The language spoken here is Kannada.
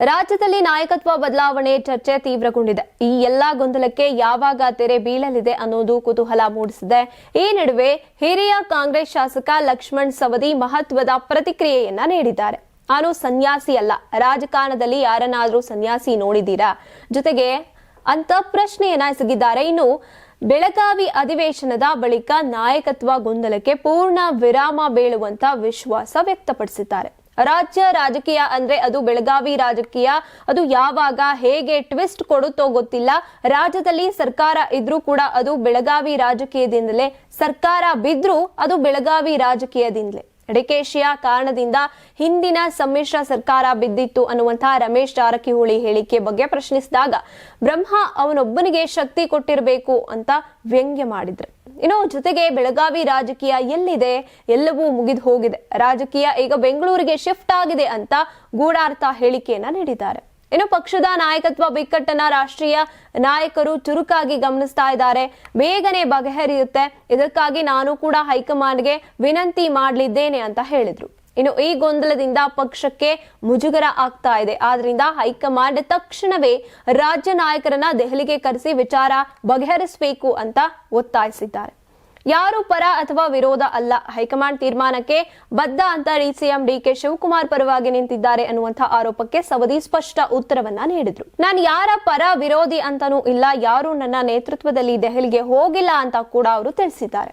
ರಾಜ್ಯದಲ್ಲಿ ನಾಯಕತ್ವ ಬದಲಾವಣೆ ಚರ್ಚೆ ತೀವ್ರಗೊಂಡಿದೆ. ಈ ಎಲ್ಲಾ ಗೊಂದಲಕ್ಕೆ ಯಾವಾಗ ತೆರೆ ಬೀಳಲಿದೆ ಅನ್ನೋದು ಕುತೂಹಲ ಮೂಡಿಸಿದೆ. ಈ ನಡುವೆ ಹಿರಿಯ ಕಾಂಗ್ರೆಸ್ ಶಾಸಕ ಲಕ್ಷ್ಮಣ್ ಸವದಿ ಮಹತ್ವದ ಪ್ರತಿಕ್ರಿಯೆಯನ್ನ ನೀಡಿದ್ದಾರೆ. ನಾನು ಸನ್ಯಾಸಿ ಅಲ್ಲ. ರಾಜಕಾರಣದಲ್ಲಿ ಯಾರನ್ನಾದ್ರೂ ಸನ್ಯಾಸಿ ನೋಡಿದ್ದೀರಾ? ಜೊತೆಗೆ ಅಂತ ಪ್ರಶ್ನೆಯನ್ನ ಎಸಗಿದ್ದಾರೆ. ಇನ್ನು ಬೆಳಗಾವಿ ಅಧಿವೇಶನದ ಬಳಿಕ ನಾಯಕತ್ವ ಗೊಂದಲಕ್ಕೆ ಪೂರ್ಣ ವಿರಾಮ ಬೀಳುವಂತ ವಿಶ್ವಾಸ ವ್ಯಕ್ತಪಡಿಸಿದ್ದಾರೆ. ರಾಜ್ಯ ರಾಜಕೀಯ ಅಂದ್ರೆ ಅದು ಬೆಳಗಾವಿ ರಾಜಕೀಯ. ಅದು ಯಾವಾಗ ಹೇಗೆ ಟ್ವಿಸ್ಟ್ ಕೊಡುತ್ತೋ ಗೊತ್ತಿಲ್ಲ. ರಾಜ್ಯದಲ್ಲಿ ಸರ್ಕಾರ ಇದ್ರೂ ಕೂಡ ಅದು ಬೆಳಗಾವಿ ರಾಜಕೀಯದಿಂದಲೇ, ಸರ್ಕಾರ ಬಿದ್ರೂ ಅದು ಬೆಳಗಾವಿ ರಾಜಕೀಯದಿಂದಲೇ. ಡಿಕೆಶಿಯ ಕಾರಣದಿಂದ ಹಿಂದಿನ ಸಮ್ಮಿಶ್ರ ಸರ್ಕಾರ ಬಿದ್ದಿತ್ತು ಅನ್ನುವಂತಹ ರಮೇಶ್ ಜಾರಕಿಹೊಳಿ ಹೇಳಿಕೆ ಬಗ್ಗೆ ಪ್ರಶ್ನಿಸಿದಾಗ, ಬ್ರಹ್ಮ ಅವನೊಬ್ಬನಿಗೆ ಶಕ್ತಿ ಕೊಟ್ಟಿರಬೇಕು ಅಂತ ವ್ಯಂಗ್ಯ ಮಾಡಿದ್ರು. ಇನ್ನು ಜೊತೆಗೆ ಬೆಳಗಾವಿ ರಾಜಕೀಯ ಎಲ್ಲಿದೆ? ಎಲ್ಲವೂ ಮುಗಿದು ಹೋಗಿದೆ. ರಾಜಕೀಯ ಈಗ ಬೆಂಗಳೂರಿಗೆ ಶಿಫ್ಟ್ ಆಗಿದೆ ಅಂತ ಗೂಢಾರ್ಥ ಹೇಳಿಕೆಯನ್ನ ನೀಡಿದ್ದಾರೆ. ಇನ್ನು ಪಕ್ಷದ ನಾಯಕತ್ವ ಬಿಕ್ಕಟ್ಟನ್ನ ರಾಷ್ಟ್ರೀಯ ನಾಯಕರು ಚುರುಕಾಗಿ ಗಮನಿಸ್ತಾ ಇದ್ದಾರೆ. ಬೇಗನೆ ಬಗೆಹರಿಯುತ್ತೆ. ಇದಕ್ಕಾಗಿ ನಾನು ಕೂಡ ಹೈಕಮಾಂಡ್ಗೆ ವಿನಂತಿ ಮಾಡಲಿದ್ದೇನೆ ಅಂತ ಹೇಳಿದ್ರು. ಇನ್ನು ಈ ಗೊಂದಲದಿಂದ ಪಕ್ಷಕ್ಕೆ ಮುಜುಗರ ಆಗ್ತಾ ಇದೆ. ಆದ್ರಿಂದ ಹೈಕಮಾಂಡ್ ತಕ್ಷಣವೇ ರಾಜ್ಯ ನಾಯಕರನ್ನ ದೆಹಲಿಗೆ ಕರೆಸಿ ವಿಚಾರ ಬಗೆಹರಿಸಬೇಕು ಅಂತ ಒತ್ತಾಯಿಸಿದ್ದಾರೆ. ಯಾರು ಪರ ಅಥವಾ ವಿರೋಧ ಅಲ್ಲ, ಹೈಕಮಾಂಡ್ ತೀರ್ಮಾನಕ್ಕೆ ಬದ್ಧ ಅಂತ ಡಿಸಿಎಂ ಡಿ ಕೆ ಶಿವಕುಮಾರ್ ಪರವಾಗಿ ನಿಂತಿದ್ದಾರೆ ಅನ್ನುವಂತಹ ಆರೋಪಕ್ಕೆ ಸವದಿ ಸ್ಪಷ್ಟ ಉತ್ತರವನ್ನ ನೀಡಿದ್ರು. ನಾನು ಯಾರ ಪರ ವಿರೋಧಿ ಅಂತಾನೂ ಇಲ್ಲ, ಯಾರು ನನ್ನ ನೇತೃತ್ವದಲ್ಲಿ ದೆಹಲಿಗೆ ಹೋಗಿಲ್ಲ ಅಂತ ಕೂಡ ಅವರು ತಿಳಿಸಿದ್ದಾರೆ.